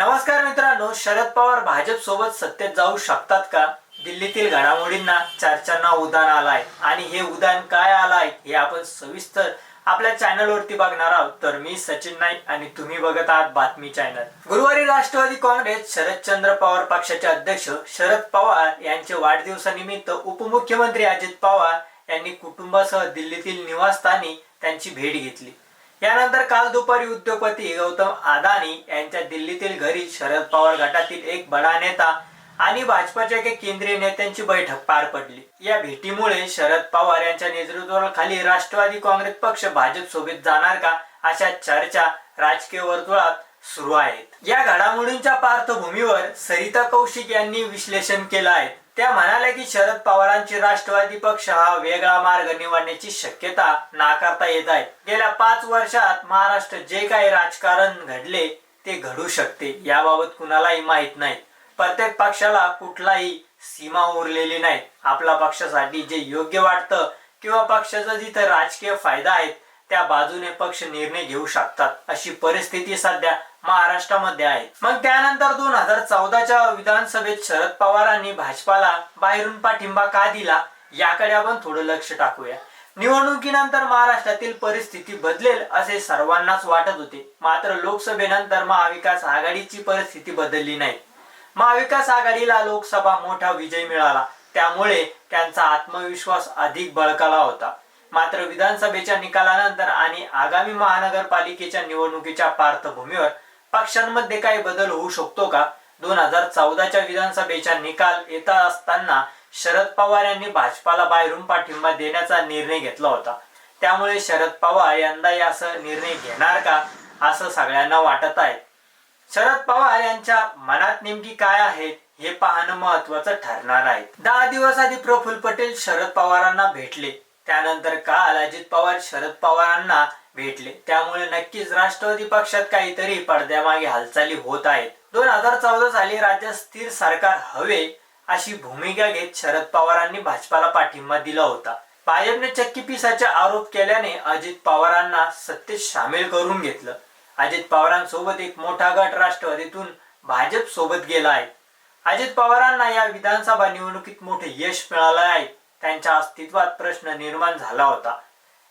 नमस्कार मित्रांनो शरद पवार भाजप सोबत सत्तेत जाऊ शकतात का? दिल्लीतील घडामोडींना चर्चांना उदान आलाय. आणि हे उदान काय आलाय हे आपण सविस्तर आपल्या चॅनलवरती बघणार आहोत. तर मी सचिन नाईक आणि तुम्ही बघत आहात बातमी चॅनल. गुरुवारी राष्ट्रवादी काँग्रेस शरदचंद्र पवार पक्षाचे अध्यक्ष शरद पवार यांचे वाढदिवसानिमित्त उपमुख्यमंत्री अजित पवार यांनी कुटुंबासह दिल्लीतील निवासस्थानी त्यांची भेट घेतली. यानंतर काल दुपारी उद्योगपती गौतम अदानी यांच्या दिल्लीतील घरी शरद पवार गटातील एक बडा नेता आणि भाजपाच्या एका केंद्रीय नेत्यांची बैठक पार पडली. या भेटीमुळे शरद पवार यांच्या नेतृत्वाखाली राष्ट्रवादी काँग्रेस पक्ष भाजप सोबत जाणार का अशा चर्चा राजकीय वर्तुळात सुरू आहेत. या घडामोडींच्या पार्श्वभूमीवर सरिता कौशिक यांनी विश्लेषण केलं आहे. त्या म्हणाल्या की शरद पवारांची राष्ट्रवादी पक्ष हा वेगळा मार्ग निवडण्याची शक्यता नाकारता येत आहे. गेल्या पाच वर्षात महाराष्ट्र जे काही राजकारण घडले ते घडू शकते याबाबत कुणालाही माहीत नाही. प्रत्येक पक्षाला कुठलाही सीमा उरलेली नाही. आपल्या पक्षासाठी जे योग्य वाटतं किंवा पक्षाचा जिथं राजकीय फायदा आहे त्या बाजूने पक्ष निर्णय घेऊ शकतात अशी परिस्थिती सध्या महाराष्ट्रामध्ये आहे. मग त्यानंतर दोन हजार चौदाच्या विधानसभेत शरद पवारांनी भाजपाला बाहेरून पाठिंबा का दिला याकडे आपण थोडं लक्ष टाकूया. निवडणुकीनंतर महाराष्ट्रातील परिस्थिती बदलेल असे सर्वांनाच वाटत होते. मात्र लोकसभेनंतर महाविकास आघाडीची परिस्थिती बदलली नाही. महाविकास आघाडीला लोकसभा मोठा विजय मिळाला. त्यामुळे त्यांचा आत्मविश्वास अधिक बळकाला होता. मात्र विधानसभेच्या निकालानंतर आणि आगामी महानगरपालिकेच्या निवडणुकीच्या पार्श्वभूमीवर पक्षांमध्ये काही बदल होऊ शकतो का? दोन हजार चौदाच्या विधानसभेचा निकाल येत असताना शरद पवार यांनी भाजपाला बाहेरून पाठिंबा देण्याचा निर्णय घेतला होता. त्यामुळे शरद पवार यंदाही असा निर्णय घेणार का असं सगळ्यांना वाटत आहे. शरद पवार यांच्या मनात नेमकी काय आहे हे पाहणं महत्वाचं ठरणार आहे. दहा दिवस आधी प्रफुल्ल पटेल शरद पवारांना भेटले. त्यानंतर काल अजित पवार शरद पवारांना भेटले. त्यामुळे नक्कीच राष्ट्रवादी पक्षात काहीतरी पडद्यामागे हालचाली होत आहेत. दोन हजार चौदा साली राज्यात स्थिर सरकार हवे अशी भूमिका घेत शरद पवारांनी भाजपाला पाठिंबा दिला होता. भाजपने चक्की पिसाचा आरोप केल्याने अजित पवारांना सत्तेत सामील करून घेतलं. अजित पवारांसोबत एक मोठा गट राष्ट्रवादीतून भाजप सोबत गेला आहे. अजित पवारांना या विधानसभा निवडणुकीत मोठे यश मिळालं आहे. त्यांच्या अस्तित्वात प्रश्न निर्माण झाला होता.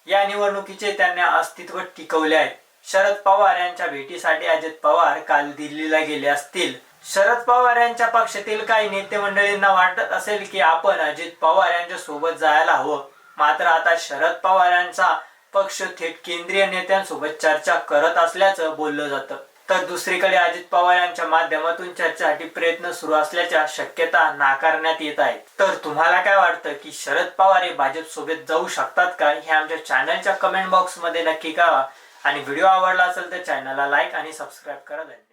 या निवडणुकीचे त्यांनी अस्तित्व टिकवले आहे. शरद पवार यांच्या भेटीसाठी अजित पवार काल दिल्लीला गेले असतील. शरद पवार यांच्या पक्षातील काही नेते मंडळींना वाटत असेल की आपण अजित पवार यांच्या सोबत जायला हवं. मात्र आता शरद पवार यांचा पक्ष थेट केंद्रीय नेत्यांसोबत चर्चा करत असल्याचं बोललं जातं. तर दुसरीकडे अजित पवार यांच्या माध्यमातून चर्चेसाठी प्रयत्न सुरू असल्याच्या शक्यता नाकारण्यात येत आहेत. तर तुम्हाला काय वाटतं की शरद पवार हे भाजप सोबत जाऊ शकतात का? हे आमच्या चॅनलच्या कमेंट बॉक्समध्ये नक्की कळवा. आणि व्हिडिओ आवडला असेल तर चॅनलला लाईक आणि सबस्क्राईब करा. धन्यवाद.